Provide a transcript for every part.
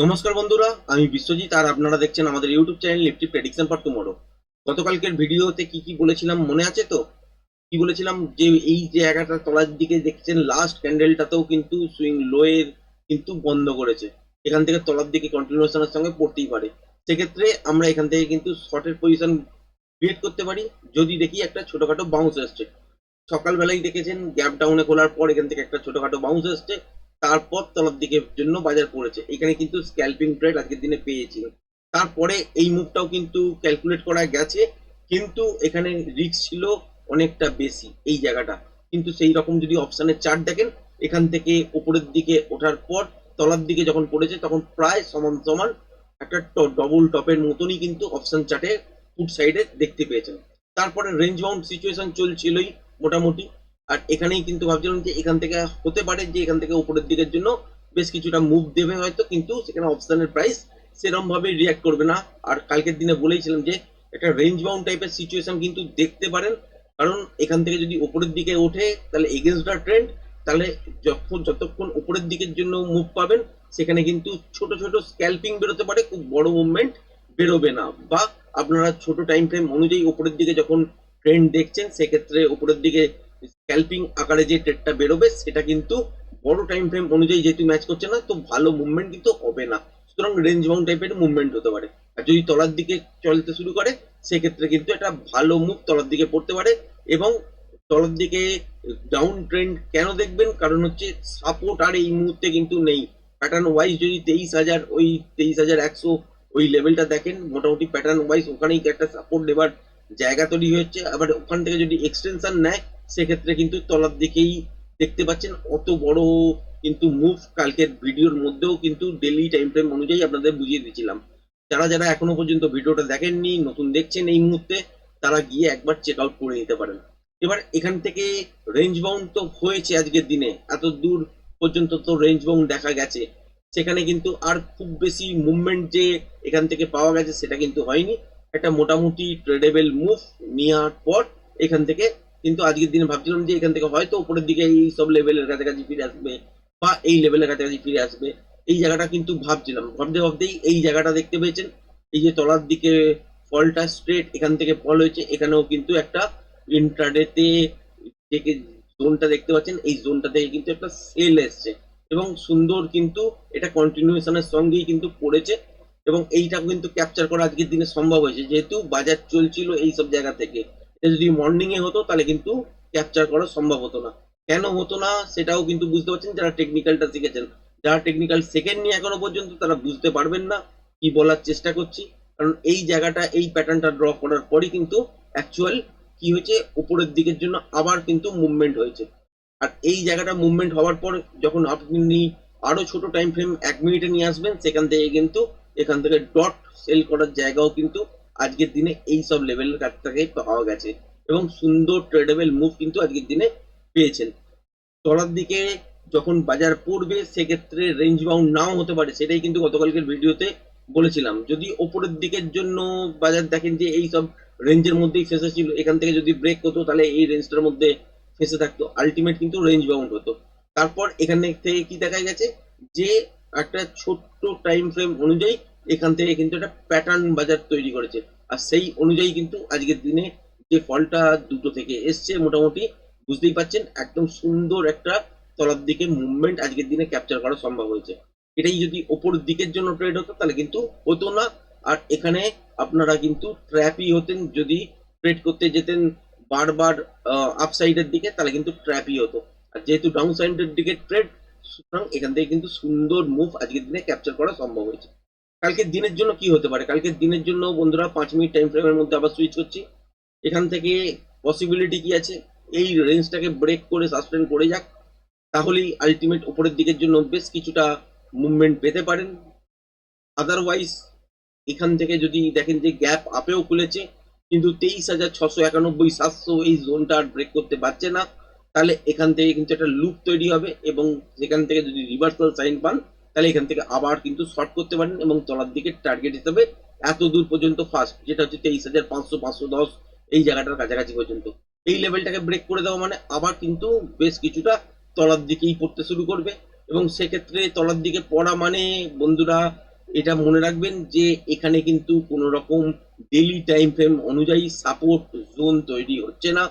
নমস্কার বন্ধুরা, আমি বিশ্বজিৎ আর আপনারা দেখছেন আমাদের YouTube channel Nifty prediction for tomorrow গতকালকের ভিডিওতে কি কি বলেছিলাম মনে আছে তো? কি বলেছিলাম? যে এই জায়গাটা তলার দিকে দেখছেন লাস্ট ক্যান্ডেলটাতেও কিন্তু সুইং লোয়ের কিন্তু বন্ধ করেছে। এখান থেকে তলার দিকে কন্টিনিউশনের সঙ্গে পড়তেই পারে। সেক্ষেত্রে আমরা এখান থেকে কিন্তু শর্টের পজিশন ক্রিয়েট করতে পারি। যদি দেখি একটা ছোটোখাটো বাউন্স আসছে সকালবেলায় দেখেছেন গ্যাপ ডাউনে খোলার পর এখান থেকে একটা ছোটখাটো বাউন্স আসছে তারপর তলার দিকের জন্য বাজার পড়েছে এখানে কিন্তু স্ক্যাল্পিং ট্রেড আজকের দিনে পেয়েছিল তারপরে এই মুভটাও কিন্তু ক্যালকুলেট করা গেছে, কিন্তু এখানে রিস্ক ছিল অনেকটা বেশি এই জায়গাটা। কিন্তু সেই রকম যদি অপশানের চার্ট দেখেন, এখান থেকে উপরের দিকে ওঠার পর তলার দিকে যখন পড়েছে, তখন প্রায় সমান সমান একটা ডবল টপের মতনই কিন্তু অপশান চার্টে ফুড সাইডে দেখতে পেয়েছেন। তারপরে রেঞ্জ বাউন্ড সিচুয়েশন চলছিলই মোটামুটি। আর এখানেই কিন্তু ভাবছিলাম যে এখান থেকে হতে পারে যে এখান থেকে উপরের দিকের জন্য বেশ কিছুটা মুভ দেবে হয়তো, কিন্তু সেখানে অপশনের প্রাইস সেরকম ভাবে রিয়াক্ট করবে না। আর কালকের দিনে বলেইছিলাম যে একটা রেঞ্জ বাউন্ড টাইপের সিচুয়েশন কিন্তু দেখতে পারেন। কারণ এখান থেকে যদি উপরের দিকে ওঠে, তাহলে এগেনস্ট দ্য ট্রেন্ড তাহলে যখন যতক্ষণ উপরের দিকের জন্য মুভ পাবেন, সেখানে কিন্তু ছোট ছোট স্ক্যাল্পিং বেরোতে পারে, খুব বড় মুভমেন্ট বেরোবে না। বা আপনারা ছোট টাইম ফ্রেম অনুযায়ী উপরের দিকে যখন ট্রেন্ড দেখছেন, সেক্ষেত্রে উপরের দিকে স্ক্যাল্পিং আকারে যে ট্রেডটা বেরোবে, সেটা কিন্তু বড় টাইম ফ্রেম অনুযায়ী যেহেতু ম্যাচ করছে না, তো ভালো মুভমেন্ট কিন্তু হবে না। সুতরাং রেঞ্জ বাউন্ড টাইপের মুভমেন্ট হতে পারে। আর যদি তলার দিকে চলতে শুরু করে, সেক্ষেত্রে কিন্তু একটা ভালো মুভ তলার দিকে পড়তে পারে এবং তলার দিকে ডাউন ট্রেন্ড কেন দেখবেন? কারণ হচ্ছে সাপোর্ট আর এই মুহূর্তে কিন্তু নেই। প্যাটার্ন ওয়াইজ যদি তেইশ হাজার, ওই তেইশ হাজার একশো ওই লেভেলটা দেখেন, মোটামুটি প্যাটার্ন ওয়াইজ ওখানেই একটা সাপোর্ট নেবার জায়গা তৈরি হয়েছে। আবার ওখান থেকে যদি এক্সটেনশন নেয় সেক্ষেত্রে কিন্তু তলার দিকেই দেখতে পাচ্ছেন অত বড় কিন্তু মুভ কালকের ভিডিওর মধ্যেও কিন্তু ডেলি টাইম ফ্রেম অনুযায়ী আপনাদের বুঝিয়ে দিয়েছিলাম। যারা যারা এখনও পর্যন্ত ভিডিওটা দেখেননি, নতুন দেখছেন এই মুহূর্তে, তারা গিয়ে একবার চেক আউট করে নিতে পারেন। এবার এখান থেকে রেঞ্জ বাউন্ড তো হয়েছে আজকের দিনে, এত দূর পর্যন্ত তো রেঞ্জ বাউন্ড দেখা গেছে। সেখানে কিন্তু আর খুব বেশি মুভমেন্ট যে এখান থেকে পাওয়া গেছে সেটা কিন্তু হয়নি। একটা মোটামুটি ট্রেডেবল মুভ নেওয়ার পর এখান থেকে কিন্তু আজকের দিনে ভাবছিলাম যে এখান থেকে হয়তো উপরের দিকে এই সব লেভেলের কাছাকাছি ফিরে আসবে, বা এই লেভেলের কাছাকাছি ফিরে আসবে, এই জায়গাটা কিন্তু ভাবছিলাম। ভাবতে ভাবতেই এই জায়গাটা দেখতে পেয়েছেন, এই যে তলার দিকে ফলটা স্ট্রেট এখান থেকে ফল হয়েছে, এখানেও কিন্তু একটা ইন্টারডেতে থেকে জোনটা দেখতে পাচ্ছেন, এই জোনটা থেকে কিন্তু একটা সেল এসছে। এবং সুন্দর কিন্তু এটা কন্টিনিউশনের সঙ্গেই কিন্তু পড়েছে এবং এইটা কিন্তু ক্যাপচার করা আজকের দিনে সম্ভব হয়েছে, যেহেতু বাজার চলছিল এই সব জায়গা থেকে। এটা যদি মর্নিং এ হতো, তাহলে কিন্তু ক্যাপচার করা সম্ভব হতো না। কেন হতো না, সেটাও কিন্তু বুঝতে পারছেন, যারা টেকনিক্যালটা শিখেছেন। যারা টেকনিক্যাল সেকেন্ড নিয়ে এখনও পর্যন্ত, তারা বুঝতে পারবেন না কি বলার চেষ্টা করছি। কারণ এই জায়গাটা, এই প্যাটার্নটা ড্র করার পরই কিন্তু অ্যাকচুয়াল কি হয়েছে, উপরের দিকের জন্য আবার কিন্তু মুভমেন্ট হয়েছে। আর এই জায়গাটা মুভমেন্ট হওয়ার পর, যখন আপনি আরও ছোট টাইম ফ্রেম এক মিনিটে নিয়ে আসবেন, সেখান থেকে কিন্তু এখান থেকে ডট সেল করার জায়গাও কিন্তু আজকের দিনে এই সব লেভেলের কাছ থেকে পাওয়া গেছে এবং সুন্দর ট্রেডেবল মুভ কিন্তু আজকের দিনে পেয়েছেন। তলার দিকে যখন বাজার পড়বে, সেক্ষেত্রে রেঞ্জ বাউন্ড নাও হতে পারে, সেটাই কিন্তু গতকালকের ভিডিওতে বলেছিলাম। যদি ওপরের দিকের জন্য বাজার দেখেন যে এই সব রেঞ্জের মধ্যেই ফেসে ছিল, এখান থেকে যদি ব্রেক হতো, তাহলে এই রেঞ্জটার মধ্যে ফেসে থাকতো। আলটিমেট কিন্তু রেঞ্জ বাউন্ড হতো। তারপর এখান থেকে কি দেখা গেছে? যে একটা ছোট্ট টাইম ফ্রেম অনুযায়ী এখান থেকে কিন্তু একটা প্যাটার্ন বাজার তৈরি করেছে। আর সেই অনুযায়ী কিন্তু আজকের দিনে যে ফলটা দুটো থেকে এসছে, মোটামুটি বুঝতেই পাচ্ছেন একদম সুন্দর একটা তলার দিকে মুভমেন্ট আজকের দিনে ক্যাপচার করা সম্ভব হয়েছে। এটাই যদি ওপর দিকের জন্য ট্রেড হতো, তাহলে কিন্তু হতো না। আর এখানে আপনারা কিন্তু ট্র্যাপই হতেন, যদি ট্রেড করতে যেতেন বারবার আপসাইডের দিকে, তাহলে কিন্তু ট্র্যাপই হতো। আর যেহেতু ডাউন সাইডের দিকে ট্রেড সুতরাং এখান থেকে কিন্তু সুন্দর মুভ আজকের দিনে ক্যাপচার করা সম্ভব হয়েছে। কালকের দিনের জন্য কি হতে পারে? কালকের দিনের জন্য বন্ধুরা পাঁচ মিনিট টাইম ফ্রেমের মধ্যে আবার সুইচ করছি। এখান থেকে পসিবিলিটি কি আছে? এই রেঞ্জটাকে ব্রেক করে সাসপেন্ড করে যাক। তাহলেই আলটিমেট উপরের দিকের জন্য বেশ কিছুটা মুভমেন্ট পেতে পারেন। আদারওয়াইজ এখান থেকে যদি দেখেন যে গ্যাপ আপেও খুলেছে, কিন্তু তেইশ হাজার ছশো একানব্বই সাতশো এই জোনটা আর ব্রেক করতে পারছে না। তাহলে এখান থেকে কিন্তু একটা লুপ তৈরি হবে এবং সেখান থেকে যদি রিভার্সাল সাইন পান তাহলে এখান থেকে আবার কিন্তু শর্ট করতে পারেন এবং তলার দিকে টার্গেট হিসাবে এত দূর পর্যন্ত ফার্স্ট যেটা হচ্ছে তেইশ হাজার পাঁচশো পাঁচশো দশ, এই জায়গাটার কাছাকাছি পর্যন্ত। এই লেভেলটাকে ব্রেক করে দেওয়া মানে আবার কিন্তু বেশ কিছুটা তলার দিকেই পড়তে শুরু করবে। এবং সেক্ষেত্রে তলার দিকে পড়া মানে বন্ধুরা, এটা মনে রাখবেন যে এখানে কিন্তু কোনো রকম ডেলি টাইম ফ্রেম অনুযায়ী সাপোর্ট জোন তৈরি হচ্ছে না।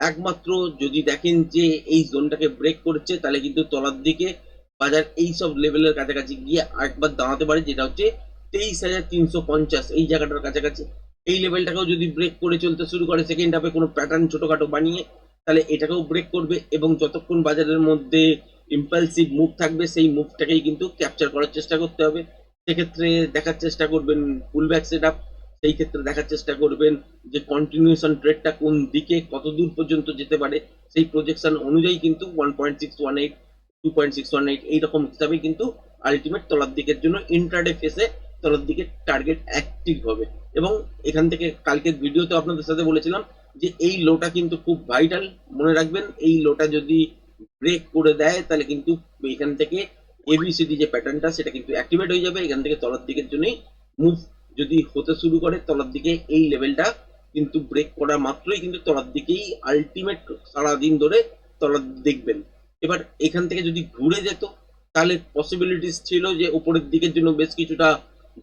একমাত্র যদি দেখেন যে এই জোনটাকে ব্রেক করছে, তাহলে কিন্তু তলার দিকে বাজার এই সব লেভেলের কাছাকাছি গিয়ে একবার দাঁড়াতে পারে, যেটা হচ্ছে তেইশ হাজার তিনশো পঞ্চাশ। এই জায়গাটার কাছাকাছি। এই লেভেলটাকেও যদি ব্রেক করে চলতে শুরু করে সেকেন্ড হাফে কোনো প্যাটার্ন ছোটখাটো বানিয়ে, তাহলে এটাকেও ব্রেক করবে এবং যতক্ষণ বাজারের মধ্যে ইম্পালসিভ মুভ থাকবে, সেই মুভটাকেই কিন্তু ক্যাপচার করার চেষ্টা করতে হবে। সেক্ষেত্রে দেখার চেষ্টা করবেন পুল ব্যাক সেট আপ সেই ক্ষেত্রে দেখার চেষ্টা করবেন যে কন্টিনিউশন ট্রেডটা কোন দিকে কত দূর পর্যন্ত যেতে পারে। সেই প্রজেকশন অনুযায়ী কিন্তু one point six one eight two point six one eight এইরকম হিসাবে কিন্তু আলটিমেট তলার দিকের জন্য ইন্ট্রাডে ফেসে তলার দিকে টার্গেট অ্যাক্টিভ হবে। এবং এখান থেকে কালকের ভিডিওতে আপনাদের সাথে বলেছিলাম যে এই লোটা কিন্তু খুব ভাইটাল মনে রাখবেন, এই লোটা যদি ব্রেক করে দেয়, তাহলে কিন্তু এখান থেকে এবিসিডি যে প্যাটার্নটা সেটা কিন্তু অ্যাক্টিভেট হয়ে যাবে। এখান থেকে তলার দিকের জন্যই মুভ যদি হতে শুরু করে, তলার দিকে এই লেভেলটা কিন্তু ব্রেক করা মাত্রই কিন্তু তলার দিকেই আলটিমেট সারাদিন ধরে তলার দেখবেন। এবার এখান থেকে যদি ঘুরে যেত, তাহলে পসিবিলিটিস ছিল যে উপরের দিকের জন্য বেশ কিছুটা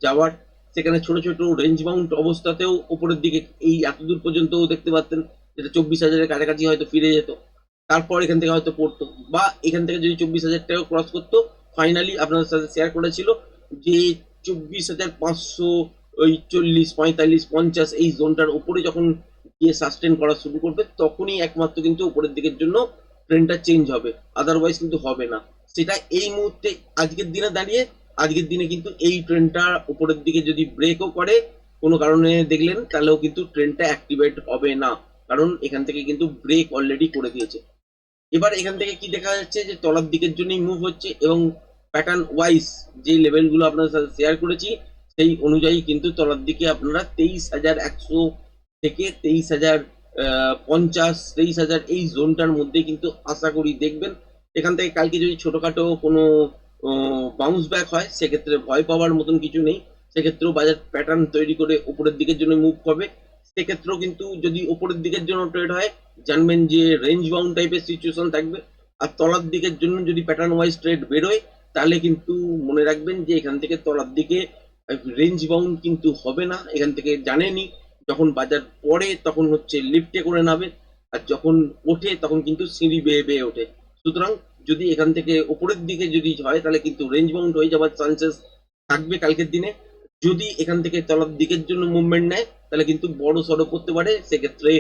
যাওয়ার। সেখানে ছোট ছোট রেঞ্জ বাউন্ড অবস্থাতেও উপরের দিকে এই এতদূর পর্যন্ত দেখতে পাচ্ছেন যেটা চব্বিশ হাজারের কাছাকাছি হয়তো ফিরে যেত। তারপর এখান থেকে হয়তো পড়তো। বা এখান থেকে যদি চব্বিশ হাজার টাকা ক্রস করতো ফাইনালি আপনাদের সাথে শেয়ার করেছিল যে চব্বিশ হাজার পাঁচশো ওই চল্লিশ, পঁয়তাল্লিশ, পঞ্চাশ এই জোনটার উপরে যখন গিয়ে সাস্টেন করা শুরু করবে, তখনই একমাত্র কিন্তু উপরের দিকের জন্য ট্রেনটা চেঞ্জ হবে আদারওয়াইজ কিন্তু হবে না। সেটা এই মুহূর্তে আজকের দিনে দাঁড়িয়ে, আজকের দিনে কিন্তু এই ট্রেনটা উপরের দিকে যদি ব্রেকও করে, কোনো কারণে দেখলেন, তাহলেও কিন্তু ট্রেনটা অ্যাক্টিভেট হবে না। কারণ এখান থেকে কিন্তু ব্রেক অলরেডি করে দিয়েছে। এবার এখান থেকে কি দেখা যাচ্ছে যে, তলার দিকের জন্যই মুভ হচ্ছে এবং প্যাটার্ন ওয়াইজ যে লেভেলগুলো আপনাদের সাথে শেয়ার করেছি, সেই অনুযায়ী কিন্তু তলার দিকে আপনারা তেইশ হাজার একশো থেকে তেইশ হাজার পঞ্চাশ, তেইশ হাজার এই জোনটার মধ্যে কিন্তু আশা করি দেখবেন। এখান থেকে কালকে যদি ছোটখাটো কোনো বাউন্স ব্যাক হয়, সেক্ষেত্রে ভয় পাওয়ার মতন কিছু নেই। সেক্ষেত্রেও বাজার প্যাটার্ন তৈরি করে উপরের দিকের জন্য মুভ করবে। সেক্ষেত্রেও কিন্তু যদি উপরের দিকের জন্য ট্রেড হয়, জানবেন যে রেঞ্জ বাউন্ড টাইপের সিচুয়েশন থাকবে। আর তলার দিকের জন্য যদি প্যাটার্ন ওয়াইজ ট্রেড বেরোয়, তাহলে কিন্তু মনে রাখবেন যে এখান থেকে তলার দিকে রেঞ্জ বাউন্ড কিন্তু হবে না। এখান থেকে জানেনি যখন বাজার পড়ে তখন হচ্ছে লিফটে করে নামে, আর যখন ওঠে তখন কিন্তু সিঁড়ি বেয়ে বেয়ে ওঠে। সুতরাং যদি এখান থেকে উপরের দিকে যদি হয় তাহলে কিন্তু রেঞ্জ বাউন্ড হয়ে যাওয়ার চান্সেস থাকবে কালকের দিনে। যদি এখান থেকে তলার দিকের জন্য মুভমেন্ট নেয়, তাহলে কিন্তু বড় সড়ো করতে পারে। সেক্ষেত্রে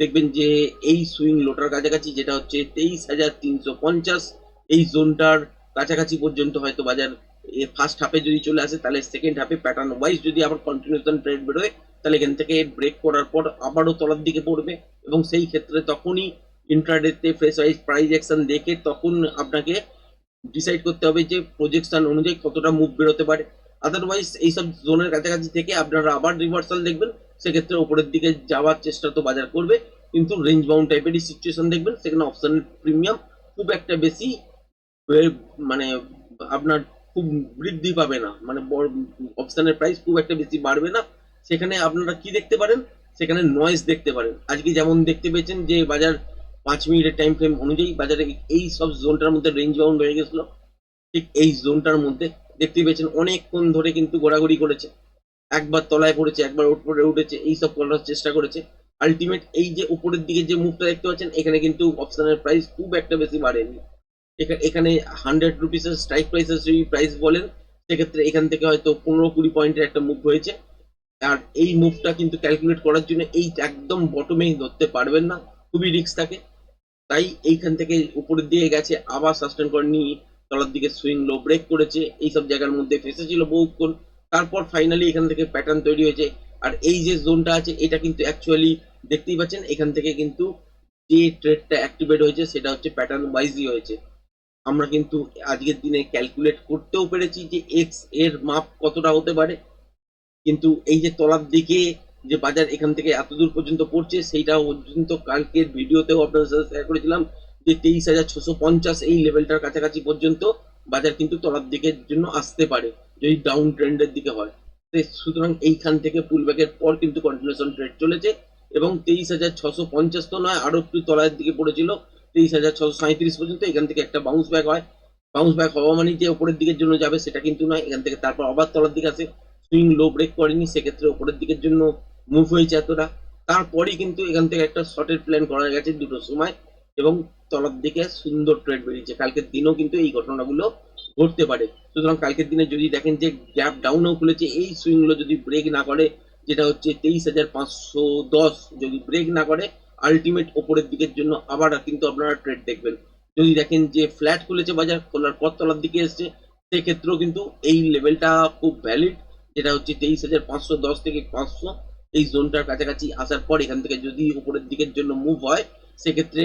দেখবেন যে এই সুইং লোটার কাছাকাছি যেটা হচ্ছে তেইশ হাজার তিনশো পঞ্চাশ, এই জোনটার কাছাকাছি পর্যন্ত হয়তো বাজার ফার্স্ট হাফে যদি চলে আসে, তাহলে সেকেন্ড হাফে প্যাটার্ন ওয়াইজ যদি আবার কন্টিনিউশন ট্রেড বেরোয় তাহলে এখান থেকে ব্রেক করার পর আবারও তলার দিকে পড়বে এবং সেই ক্ষেত্রে তখনই ইন্ট্রাডেতে ফ্রেশ ওয়াইজ প্রাইস অ্যাকশন দেখে তখন আপনাকে ডিসাইড করতে হবে যে প্রজেকশন অনুযায়ী কতটা মুভ বেরোতে পারে। আদারওয়াইজ এইসব জোনের কাছাকাছি থেকে আপনারা আবার রিভার্সাল দেখবেন। সেক্ষেত্রে উপরের দিকে যাওয়ার চেষ্টা তো বাজার করবে, কিন্তু রেঞ্জ বাউন্ড টাইপেরই সিচুয়েশন দেখবেন। সেখানে অপশনের প্রিমিয়াম খুব একটা বেশি মানে আপনার খুব বৃদ্ধি পাবে না। মানে অপশনের প্রাইস খুব একটা বেশি বাড়বে না। সেখানে আপনারা কি দেখতে পারেন? সেখানে নয়েজ দেখতে পারেন। আজকে যেমন দেখতে পেয়েছেন যে বাজার পাঁচ মিনিটের টাইম ফ্রেম অনুযায়ী বাজারে এই সব জোনটার মধ্যে রেঞ্জ বাউন্ড হয়ে গেছিল। ঠিক এই জোনটার মধ্যে দেখতে পেয়েছেন অনেকক্ষণ ধরে কিন্তু ঘোরাঘুরি করেছে। একবার তলায় পড়েছে, একবার উপরে উঠেছে, এই সব করার চেষ্টা করেছে। আলটিমেট এই যে উপরের দিকে যে মুভটা দেখতে পাচ্ছেন, এখানে কিন্তু অপশনের প্রাইস খুব একটা বেশি বাড়েনি। এখানে হান্ড্রেড রুপিসের স্ট্রাইক প্রাইসের যদি প্রাইস বলেন, সেক্ষেত্রে এখান থেকে হয়তো পনেরো কুড়ি পয়েন্টের একটা মুভ হয়েছে। আর এই মুভটা কিন্তু ক্যালকুলেট করার জন্য এই একদম বটমেই ধরতে পারবেন না, খুবই রিস্ক থাকে। তাই এইখান থেকে উপরের দিকে গেছে, আবার সাস্টেন করে নিয়ে তলার দিকে সুইং লো ব্রেক করেছে, এইসব জায়গার মধ্যে ফেসেছিল বহুক্ষণ। তারপর ফাইনালি এখান থেকে প্যাটার্ন তৈরি হয়েছে। আর এই যে জোনটা আছে, এটা কিন্তু অ্যাকচুয়ালি দেখতেই পাচ্ছেন, এখান থেকে কিন্তু যে ট্রেডটা অ্যাক্টিভেট হয়েছে, সেটা হচ্ছে প্যাটার্ন ওয়াইজই হয়েছে। আমরা কিন্তু আজকের দিনে ক্যালকুলেট করতেও পেরেছি যে এক্সের মাপ কতটা হতে পারে। কিন্তু এই যে তলার দিকে যে বাজার এখান থেকে এত দূর পর্যন্ত পড়ছে, সেইটা পর্যন্ত কালকের ভিডিওতেও আপনাদের সাথে শেয়ার করেছিলাম যে তেইশ হাজার ছশো পঞ্চাশ এই লেভেলটার কাছাকাছি পর্যন্ত বাজার কিন্তু তলার দিকের জন্য আসতে পারে, যদি ডাউন ট্রেন্ডের দিকে হয়। সুতরাং এইখান থেকে পুল ব্যাকের পর কিন্তু কন্টিনিউশন ট্রেড চলেছে এবং তেইশ হাজার ছশো পঞ্চাশ তো নয় আরও একটু তলার দিকে পড়েছিল। তেইশ হাজার ছশো সাঁত্রিশ পর্যন্ত এখান থেকে একটা বাউন্স ব্যাক হয়। বাউন্স ব্যাক হওয়া মানে যে উপরের দিকের জন্য যাবে সেটা কিন্তু নয়, এখান থেকে তারপর আবার তলার দিকে আসে। সুইং লো ব্রেক করেনি, সেক্ষেত্রে উপরের দিকের জন্য মুভ হয়েছে এতটা। তারপরেই কিন্তু এখান থেকে একটা শর্টের প্ল্যান করা গেছে দুটো সময় এবং তলার দিকে সুন্দর ট্রেড বেরিয়েছে। কালকের দিনও কিন্তু এই ঘটনাগুলো ঘটতে পারে। সুতরাং কালকের দিনে যদি দেখেন যে গ্যাপ ডাউনও খুলেছে, এই সুইংগুলো যদি ব্রেক না করে, যেটা হচ্ছে তেইশ হাজার পাঁচশো দশ যদি ব্রেক না করে আলটিমেট ওপরের দিকের জন্য আবার কিন্তু আপনারা ট্রেড দেখবেন। যদি দেখেন যে ফ্ল্যাট খুলেছে বাজার, খোলার পর তলার দিকে এসছে, সেক্ষেত্রেও কিন্তু এই লেভেলটা খুব ভ্যালিড যেটা হচ্ছে তেইশ হাজার পাঁচশো দশ থেকে পাঁচশো এই জোনটার কাছাকাছি আসার পর এখান থেকে যদি উপরের দিকের জন্য মুভ হয়, সেক্ষেত্রে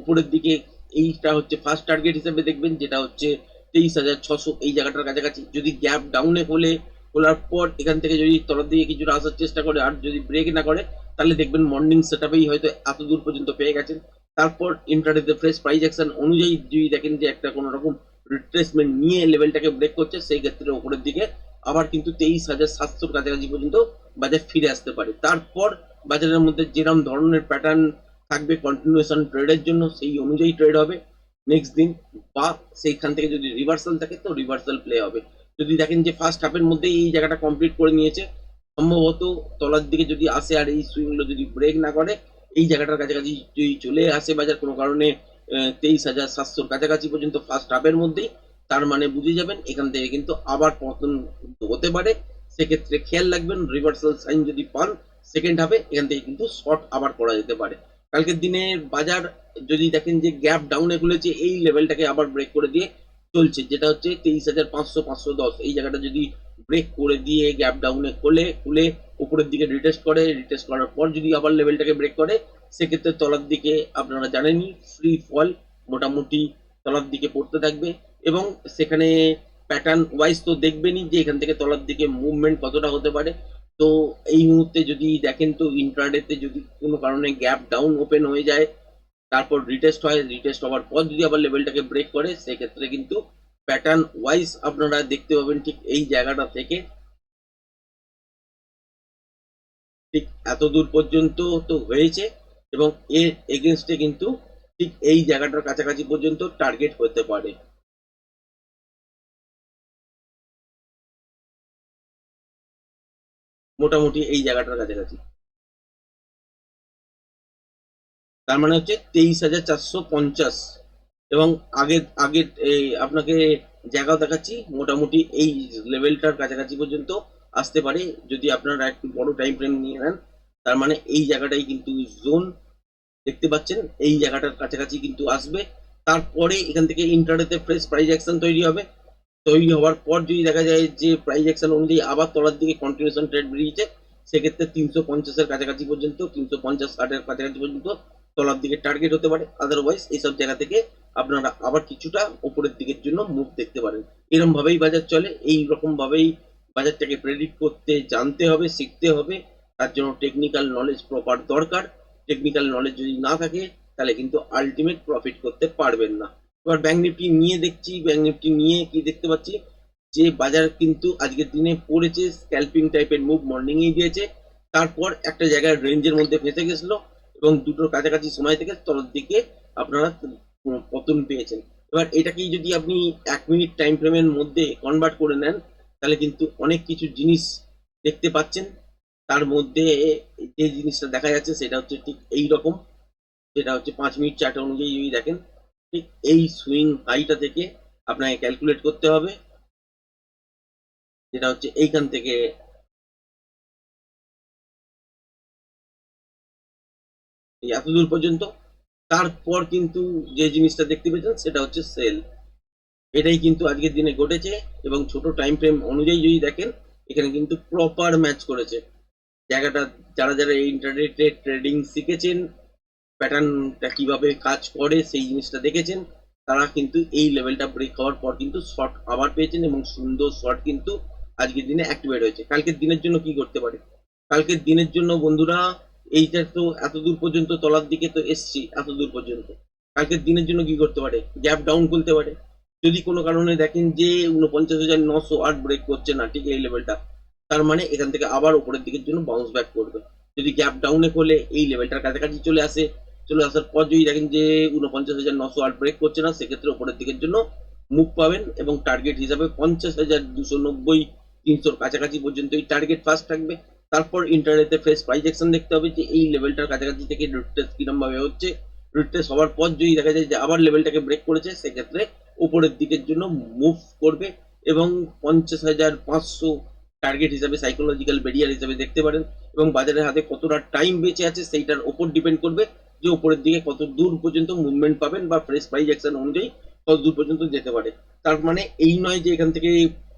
উপরের দিকে এইটা হচ্ছে ফার্স্ট টার্গেট হিসেবে দেখবেন, যেটা হচ্ছে তেইশ হাজার ছশো এই জায়গাটার কাছাকাছি। যদি গ্যাপ ডাউনে হলে খোলার পর এখান থেকে যদি তলার দিকে কিছুটা আসার চেষ্টা করে আর যদি ব্রেক না করে, তাহলে দেখবেন মর্নিং সেট আপেই হয়তো এত দূর পর্যন্ত পেয়ে গেছেন। তারপর ইন্টারনেটে ফ্রেশ প্রাইস অ্যাকশন অনুযায়ী যদি দেখেন যে একটা কোনো রকম রিট্রেসমেন্ট নিয়ে লেভেলটাকে ব্রেক করছে, সেই ক্ষেত্রে উপরের দিকে আবার কিন্তু তেইশ হাজার সাতশোর কাছাকাছি পর্যন্ত বাজার ফিরে আসতে পারে। তারপর বাজারের মধ্যে যেরকম ধরনের প্যাটার্ন থাকবে কন্টিনিউশন ট্রেডের জন্য, সেই অনুযায়ী ট্রেড হবে। নেক্সট দিন বা সেইখান থেকে যদি রিভার্সাল থাকে, তো রিভার্সাল প্লে হবে। যদি দেখেন যে ফার্স্ট হাফের মধ্যেই এই জায়গাটা কমপ্লিট করে নিয়েছে, সম্ভবত তলার দিকে যদি আসে আর এই সুইংগুলো যদি ব্রেক না করে, এই জায়গাটার কাছাকাছি যদি চলে আসে বাজার, কোনো কারণে তেইশ হাজার সাতশোর কাছাকাছি পর্যন্ত ফার্স্ট হাফের মধ্যেই তার মানে বুঝে যাবেন, এখান থেকে কিন্তু আবার পতন হতে পারে। সেক্ষেত্রে খেয়াল রাখবেন রিভার্সাল সাইন যদি পান সেকেন্ড হাফে এখান থেকে কিন্তু শর্ট আবার করা যেতে পারে। কালকের দিনে বাজার যদি দেখেন যে গ্যাপ ডাউনে খুলেছে, এই লেভেলটাকে আবার ব্রেক করে দিয়ে চলছে। যেটা হচ্ছে তেইশ হাজার পাঁচশো পাঁচশো দশ। এই জায়গাটা যদি ব্রেক করে দিয়ে গ্যাপ ডাউনে খুলে খুলে উপরের দিকে রিটেস্ট করে রিটেস্ট করার পর যদি আবার লেভেলটাকে ব্রেক করে, সেক্ষেত্রে তলার দিকে আপনারা জানেনই ফ্রি ফল মোটামুটি তলার দিকে পড়তে থাকবে। এবং সেখানে প্যাটার্ন ওয়াইজ তো দেখবেনই যে এখান থেকে তলার দিকে মুভমেন্ট কতটা হতে পারে। তো এই মুহূর্তে যদি দেখেন তো ইন্ট্রাডেতে যদি কোনো কারণে গ্যাপ ডাউন ওপেন হয়ে যায়, তারপর রিটেস্ট হয় রিটেস্ট হওয়ার পর যদি আবার লেভেলটাকে ব্রেক করে, সেক্ষেত্রে কিন্তু প্যাটার্ন ওয়াইজ আপনারা দেখতে পাবেন ঠিক এই জায়গাটা থেকে। ঠিক এত দূর পর্যন্ত তো হয়েছে এবং এর এগেনস্টে কিন্তু ঠিক এই জায়গাটার কাছাকাছি পর্যন্ত টার্গেট হতে পারে। মোটামুটি এই জায়গাটার কাছাকাছি। তার মানে হচ্ছে তেইশ হাজার চারশো পঞ্চাশ। এবং আগে আগে আপনাকে জায়গা দেখাচ্ছি, মোটামুটি এই লেভেলটার কাছাকাছি পর্যন্ত আসতে পারে। যদি আপনারা একটু বড় টাইম ফ্রেম নিয়ে নেন, তার মানে এই জায়গাটাই কিন্তু জোন দেখতে পাচ্ছেন, এই জায়গাটার কাছাকাছি কিন্তু আসবে। তারপরে এখান থেকে ইন্টারনেটে ফ্রেশ প্রাইস অ্যাকশন তৈরি হবে। তৈরি হওয়ার পর যদি দেখা যায় যে প্রাইস অ্যাকশন অনুযায়ী আবার তলার দিকে কন্টিনিউশন ট্রেড বেরিয়েছে, সেক্ষেত্রে তিনশো পঞ্চাশের কাছাকাছি পর্যন্ত, তিনশো পঞ্চাশ ষাটের কাছাকাছি পর্যন্ত তলার দিকে টার্গেট হতে পারে। আদারওয়াইজ এইসব জায়গা থেকে আপনারা আবার কিছুটা উপরের দিকের জন্য মুভ দেখতে পারেন। এরকম ভাবেই বাজার চলে, এই রকম ভাবেই বাজারটাকে প্রেডিক্ট করতে, জানতে হবে, শিখতে হবে। তার জন্য টেকনিক্যাল নলেজ প্রপার দরকার। টেকনিক্যাল নলেজ যদি না থাকে, তাহলে কিন্তু আলটিমেট প্রফিট করতে পারবেন না। এবার ব্যাঙ্ক নিফটি নিয়ে দেখছি ব্যাঙ্ক নিফটি নিয়ে কি দেখতে পাচ্ছি? যে বাজার কিন্তু আজকের দিনে পড়েছে স্ক্যাল্পিং টাইপের মুভ মর্নিংয়েই দিয়েছে। তারপর একটা জায়গায় রেঞ্জের মধ্যে ফেসে গেছিল এবং দুটোর কাছাকাছি সময় থেকে তলার দিকে আপনারা পতন পেয়েছেন। এবার এটাকেই যদি আপনি এক মিনিট টাইম ফ্রেমের মধ্যে কনভার্ট করে নেন, তাহলে কিন্তু অনেক কিছু জিনিস দেখতে পাচ্ছেন। তার মধ্যে যে জিনিসটা দেখা যাচ্ছে সেটা হচ্ছে ঠিক এই রকম যেটা হচ্ছে পাঁচ মিনিট চার্ট অনুযায়ী যদি দেখেন ঠিক এই সুইং হাইটা থেকে আপনাকে ক্যালকুলেট করতে হবে। যেটা হচ্ছে এইখান থেকে এত দূর পর্যন্ত। তারপর কিন্তু যে জিনিসটা দেখতে পেয়েছেন, সেটা হচ্ছে সেল এটাই কিন্তু আজকের দিনে ঘটেছে এবং ছোট টাইম ফ্রেম অনুযায়ী যদি দেখেন, এখানে কিন্তু প্রপার ম্যাচ করেছে। জায়গাটা, যারা যারা ইন্টারনেটে ট্রেডিং শিখেছেন প্যাটার্নটা কীভাবে কাজ করে সেই জিনিসটা দেখেছেন। তারা কিন্তু এই লেভেলটা ব্রেক হওয়ার পর কিন্তু শর্ট আবার পেয়েছেন এবং সুন্দর শর্ট কিন্তু আজকের দিনে অ্যাক্টিভেট হয়েছে। কালকের দিনের জন্য কি করতে পারে? কালকের দিনের জন্য বন্ধুরা, এইটা তো এত দূর পর্যন্ত তলার দিকে তো এসছি এত দূর পর্যন্ত। কালকের দিনের জন্য কি করতে পারে? গ্যাপ ডাউন খুলতে পারে। যদি কোনো কারণে দেখেন যে উনপঞ্চাশ হাজার নশো আট ব্রেক করছে না, ঠিক এই লেভেলটা তার মানে এখান থেকে আবার উপরের দিকের জন্য বাউন্স ব্যাক করবে। যদি গ্যাপ ডাউনে করলে এই লেভেলটার কাছাকাছি চলে আসে চলে আসার পর যদি দেখেন যে উনপঞ্চাশ হাজার নশো আট ব্রেক করছে না, সেক্ষেত্রে উপরের দিকের জন্য মুভ পাবেন এবং টার্গেট হিসাবে পঞ্চাশ হাজার দুশো নব্বই, তিনশোর কাছাকাছি পর্যন্ত এই টার্গেট ফার্স্ট থাকবে। তারপর ইন্টারনেটে ফ্রেশ প্রাইজেকশন দেখতে হবে যে এই লেভেলটার কাছাকাছি থেকে রিটেস্ট কিরম ভাবে হচ্ছে। রিটেস্ট হওয়ার পর যদি দেখা যায় যে আবার লেভেলটাকে ব্রেক করেছে, সেক্ষেত্রে উপরের দিকের জন্য মুভ করবে এবং পঞ্চাশ হাজার পাঁচশো টার্গেট হিসাবে সাইকোলজিক্যাল ব্যারিয়ার হিসাবে দেখতে পারেন এবং বাজারের হাতে কতটা টাইম বেঁচে আছে, সেইটার ওপর ডিপেন্ড করবে। যে উপরের দিকে কত দূর পর্যন্ত মুভমেন্ট পাবেন বা ফ্রেশ প্রাইজ অ্যাকশন অনুযায়ী কত দূর পর্যন্ত যেতে পারে। তার মানে এই নয় যে এখান থেকে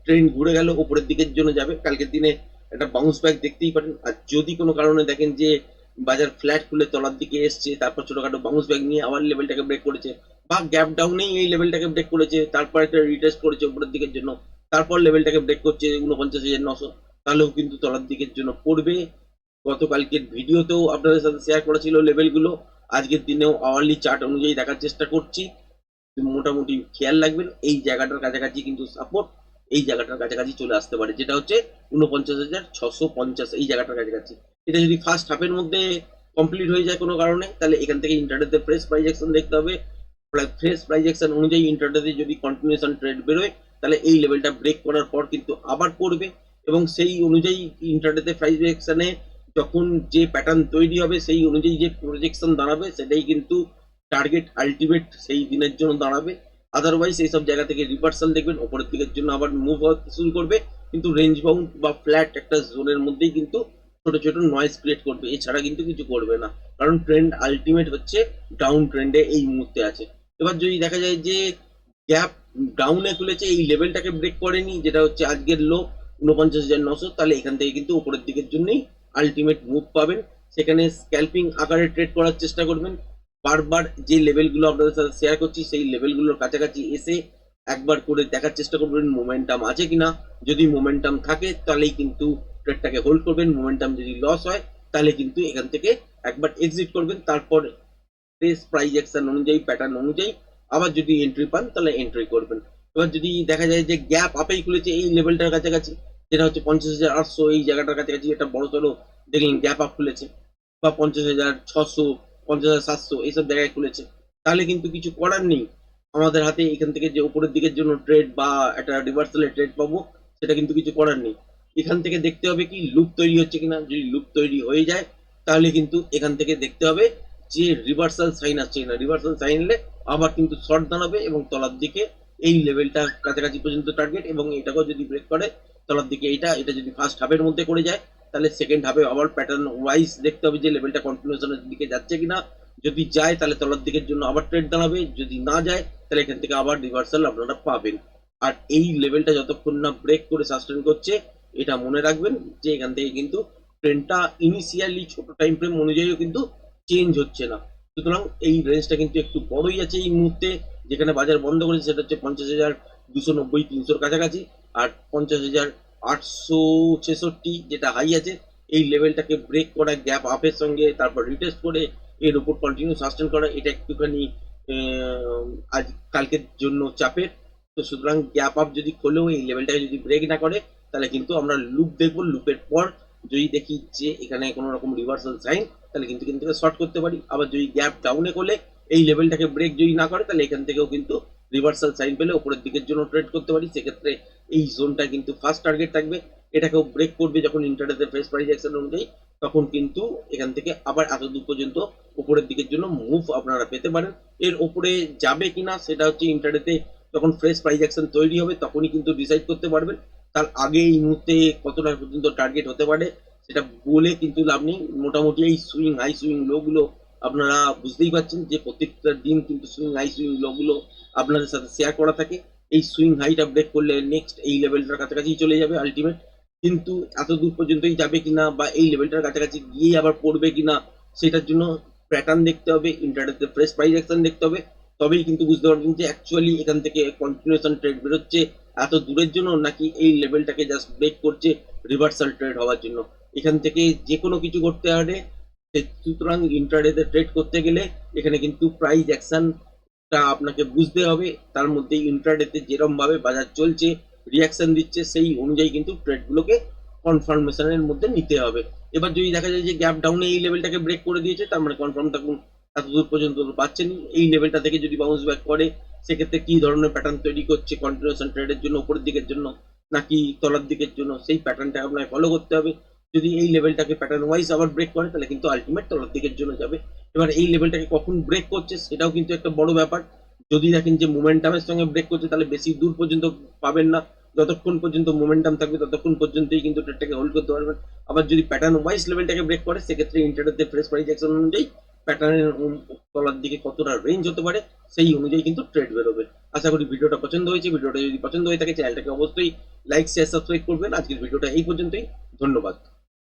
ট্রেন ঘুরে গেল, উপরের দিকের জন্য যাবে। কালকের দিনে একটা বাউন্স ব্যাক দেখতেই পারেন। আর যদি কোনো কারণে দেখেন যে বাজার ফ্ল্যাট খুলে তলার দিকে এসছে, তারপর ছোটখাটো বাউন্স ব্যাক নিয়ে আবার লেভেলটাকে ব্রেক করেছে বা গ্যাপ ডাউনেই এই লেভেলটাকে ব্রেক করেছে, তারপর একটা রিটেস্ট করেছে উপরের দিকের জন্য, তারপর লেভেলটাকে ব্রেক করছে উনপঞ্চাশ হাজার নশো, তাহলেও কিন্তু তলার দিকের জন্য পড়বে। গতকালকের ভিডিওতেও আপনাদের সাথে শেয়ার করেছিল লেভেলগুলো আজকের দিনেও আওয়ারলি চার্ট অনুযায়ী দেখার চেষ্টা করছি। মোটামুটি খেয়াল রাখবেন, এই জায়গাটার কাছাকাছি কিন্তু সাপোর্ট এই জায়গাটার কাছাকাছি চলে আসতে পারে, যেটা হচ্ছে উনপঞ্চাশ হাজার ছশো পঞ্চাশ, এই জায়গাটার কাছাকাছি। এটা যদি ফার্স্ট হাফের মধ্যে কমপ্লিট হয়ে যায় কোনো কারণে, তাহলে এখান থেকে ইন্টারনেটে ফ্রেশ প্রাইজেকশন দেখতে হবে। ফ্রেশ প্রাইজেকশন অনুযায়ী ইন্টারনেটে যদি কন্টিনিউশন ট্রেড বেরোয়, তাহলে এই লেভেলটা ব্রেক করার পর কিন্তু আবার পড়বে এবং সেই অনুযায়ী ইন্টারনেটে প্রাইজেকশনে যখন যে প্যাটার্ন তৈরি হবে, সেই অনুযায়ী যে প্রজেকশন দাঁড়াবে, সেটাই কিন্তু টার্গেট আলটিমেট সেই দিনের জন্য দাঁড়াবে। আদারওয়াইজ এই সব জায়গা থেকে রিভার্সাল দেখবেন, ওপরের দিকের জন্য আবার মুভ হতে শুরু করবে। কিন্তু রেঞ্জ বাউন্ড বা ফ্ল্যাট একটা জোনের মধ্যেই কিন্তু ছোট ছোট নয়েজ ক্রিয়েট করবে। এছাড়া কিন্তু কিছু করবে না। কারণ ট্রেন্ড আলটিমেট হচ্ছে ডাউন ট্রেন্ডে এই মুহূর্তে আছে। এবার যদি দেখা যায় যে গ্যাপ ডাউনে খুলেছে, এই লেভেলটাকে ব্রেক করেনি, যেটা হচ্ছে আজকের লো উনপঞ্চাশ হাজার নশো, তাহলে এখান থেকে কিন্তু উপরের দিকের জন্যই আলটিমেট মুভ পাবেন। সেখানে স্ক্যাল্পিং আকারে ট্রেড করার চেষ্টা করবেন। বারবার যে লেভেলগুলো আপনাদের সাথে শেয়ার করছি, সেই লেভেলগুলোর কাছাকাছি এসে একবার করে দেখার চেষ্টা করবেন মোমেন্টাম আছে কিনা। যদি মোমেন্টাম থাকে, তাহলেই কিন্তু ট্রেডটাকে হোল্ড করবেন। মোমেন্টাম যদি লস হয়, তাহলে কিন্তু এখান থেকে একবার এক্সিট করবেন। তারপর প্রেস প্রাইজ অ্যাকশন অনুযায়ী প্যাটার্ন অনুযায়ী আবার যদি এন্ট্রি পান, তাহলে এন্ট্রি করবেন। এবার যদি দেখা যায় যে গ্যাপ আপেই খুলেছে এই লেভেলটার কাছাকাছি যেটা হচ্ছে পঞ্চাশ হাজার আটশো এই জায়গাটার কাছাকাছি একটা বড় সড়ো দেখলেন গ্যাপ আপ খুলেছে বা পঞ্চাশ হাজার ছশো, পঞ্চাশ হাজার সাতশো এইসব জায়গায় খুলেছে। তাহলে কিন্তু কিছু করার নেই। আমাদের হাতে এখান থেকে যে উপরের দিকের জন্য ট্রেড বা একটা রিভার্সালের ট্রেড পাবো, সেটা কিন্তু কিছু করার নেই। এখান থেকে দেখতে হবে কি লুপ তৈরি হচ্ছে কিনা। যদি লুপ তৈরি হয়ে যায়, তাহলে কিন্তু এখান থেকে দেখতে হবে যে রিভার্সাল সাইন আসছে কিনা। রিভার্সাল সাইন এলে আবার কিন্তু শর্ট দাঁড়াবে এবং তলার দিকে এই লেভেলটা কাছাকাছি পর্যন্ত টার্গেট এবং এটাকেও যদি ব্রেক করে তলার দিকে এটা এটা যদি ফার্স্ট হাফের মধ্যে করে যায়, তাহলে সেকেন্ড হাফে আবার প্যাটার্ন ওয়াইজ দেখতে হবে যে লেভেলটা কন্টিনিউশনের দিকে যাচ্ছে কিনা। যদি যায়, তাহলে তলার দিকের জন্য আবার ট্রেড দাঁড়াবে। যদি না যায়, তাহলে এখান থেকে আবার রিভার্সাল আপনারা পাবেন। আর এই লেভেলটা যতক্ষণ না ব্রেক করে সাস্টেন করছে, এটা মনে রাখবেন যে এখান থেকে কিন্তু ট্রেনটা ইনিশিয়ালি ছোট টাইম ফ্রেম অনুযায়ীও কিন্তু চেঞ্জ হচ্ছে না। সুতরাং এই রেঞ্জটা কিন্তু একটু বড়ই আছে এই মুহূর্তে। যেখানে বাজার বন্ধ করেছে, সেটা হচ্ছে পঞ্চাশ হাজার দুশো নব্বই, তিনশোর কাছাকাছি। আর পঞ্চাশ হাজার আটশো ছেষট্টি যেটা হাই আছে, এই লেভেলটাকে ব্রেক করা গ্যাপ আপের সঙ্গে তারপর রিটেস্ট করে এর উপর কন্টিনিউ সাস্টেন করা, এটা একটুখানি আজ কালকের জন্য চাপের। তো সুতরাং গ্যাপ আপ যদি খোলেও, এই লেভেলটাকে যদি ব্রেক না করে, তাহলে কিন্তু আমরা লুপ দেখব। লুপের পর যদি দেখি যে এখানে কোনো রকম রিভার্সাল সাইন তাহলে কিন্তু থেকে শর্ট করতে পারি। আবার যদি গ্যাপ ডাউনে করলে এই লেভেলটাকে ব্রেক যদি না করে, তাহলে এখান থেকেও কিন্তু রিভার্সাল সাইন পেলে উপরের দিকের জন্য ট্রেড করতে পারি, সেক্ষেত্রে এই জোনটা কিন্তু ফার্স্ট টার্গেট থাকবে। এটাকেও ব্রেক করবে যখন ইন্টারনেটের ফেস প্রাইস অ্যাকশন অনুযায়ী, তখন কিন্তু এখান থেকে আবার এত দূর পর্যন্ত উপরের দিকের জন্য মুভ আপনারা পেতে পারেন। এর উপরে যাবে কিনা সেটা হচ্ছে ইন্টারনেটে যখন ফ্রেশ প্রাইস অ্যাকশন তৈরি হবে, তখনই কিন্তু ডিসাইড করতে পারবেন। তার আগে এই মুহূর্তে কতটা পর্যন্ত টার্গেট হতে পারে, সেটা বলে কিন্তু লাভ নেই। মোটামুটি এই সুইং হাই সুইং লো গুলো আপনারা বুঝতেই পারছেন যে প্রত্যেকটা দিন কিন্তু সুইং হাই, সুইং লো গুলো আপনাদের সাথে শেয়ার করা থাকে। এই সুইং হাইটা ব্রেক করলে নেক্সট এই লেভেলটার কাছাকাছি চলে যাবে আলটিমেট কিন্তু এত দূর পর্যন্তই যাবে কিনা বা এই লেভেলটার কাছাকাছি গিয়ে আবার পড়বে কিনা, সেটার জন্য প্যাটার্ন দেখতে হবে ইন্টারনেটে ফ্রেশ প্রাইস অ্যাকশন দেখতে হবে। তবেই কিন্তু বুঝতে পারবেন যে অ্যাকচুয়ালি এখান থেকে কন্টিনিউশন ট্রেড বেরোচ্ছে এত দূরের জন্য নাকি এই লেভেলটাকে জাস্ট ব্রেক করছে রিভার্সাল ট্রেড হওয়ার জন্য। এখান থেকে যে কোনো কিছু করতে পারে সুতরাং ইন্টারনেটে ট্রেড করতে গেলে এখানে কিন্তু প্রাইস অ্যাকশনটা আপনাকে বুঝতে হবে। তার মধ্যে ইন্টারনেটে যেরকম ভাবে বাজার চলছে রিয়াকশন দিচ্ছে, সেই অনুযায়ী কিন্তু ট্রেডগুলোকে কনফার্মেশনের মধ্যে নিতে হবে। এবার যদি দেখা যায় যে গ্যাপ ডাউনে এই লেভেলটাকে ব্রেক করে দিয়েছে, তার মানে কনফার্ম থাকুন এত দূর পর্যন্ত পাচ্ছেন। এই লেভেলটা থেকে যদি বাউন্স ব্যাক করে, সেক্ষেত্রে কি ধরনের প্যাটার্ন তৈরি করছে কন্টিনিউশন ট্রেডের জন্য, উপরের দিকের জন্য, নাকি তলার দিকের জন্য, সেই প্যাটার্নটা আপনাকে ফলো করতে হবে। যদি এই লেভেলটাকে প্যাটার্ন ওয়াইজ আবার ব্রেক করে, তাহলে কিন্তু আলটিমেট তলার দিকের জন্য যাবে। এবার এই লেভেলটাকে কখন ব্রেক করছে, সেটাও কিন্তু একটা বড় ব্যাপার। যদি দেখেন যে মোমেন্টামের সঙ্গে ব্রেক করছে, তাহলে বেশি দূর পর্যন্ত পাবেন না। যতক্ষণ পর্যন্ত মোমেন্টাম থাকবে, ততক্ষণ পর্যন্তই কিন্তু ট্রেডটাকে হোল্ড করতে পারবেন। আবার যদি প্যাটার্ন ওয়াইজ লেভেলটাকে ব্রেক করে, সেক্ষেত্রে ইন্টারনেটে ফ্রেশ প্রাইস অ্যাকশন অনুযায়ী প্যাটার্নের তলার দিকে কতটা রেঞ্জ হতে পারে, সেই অনুযায়ী কিন্তু ট্রেড বেরোবে। আশা করি ভিডিওটা পছন্দ হয়েছে। ভিডিওটা যদি পছন্দ হয়ে থাকে চ্যানেলটাকে অবশ্যই লাইক শেয়ার সাবস্ক্রাইব করবেন। আজকের ভিডিওটা এই পর্যন্তই। ধন্যবাদ।